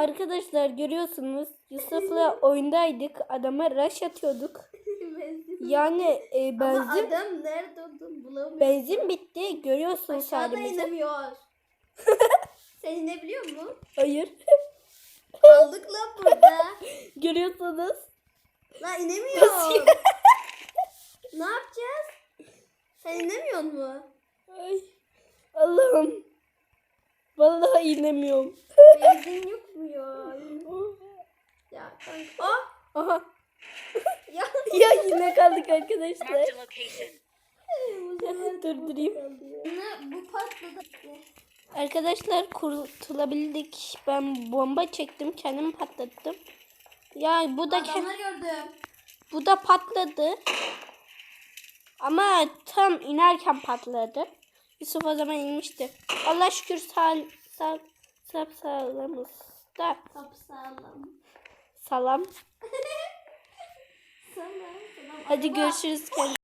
Arkadaşlar görüyorsunuz Yusuf'la oyundaydık. Adama rush atıyorduk. Yani e, Ama benzin adam nerede olduğunu bulamıyor. benzin bitti. Görüyorsunuz Aşağıda halimizi. inemiyor. Sen inebiliyor musun? Hayır. Kaldık lan burada. Görüyorsunuz. Lan inemiyor. ne yapacağız? Sen inemiyor mu? Ay. Allah'ım. Vallahi inemiyorum. Benzin yok mu ya? Ya kanka. Ah! Aha. Ya. Ya yine kaldık arkadaşlar. Durdurayım. Ne bu patladı. Arkadaşlar kurtulabildik. Ben bomba çektim. Kendim patlattım. Ya bu da ke- Adamlar gördüm. bu da patladı. Ama tam inerken patladı. Yusuf o zaman inmişti. Allah şükür sağ sağ sağ sağlamız da Sapsağlam. salam. Sana. Sana. Hadi görüşürüz. Kendinize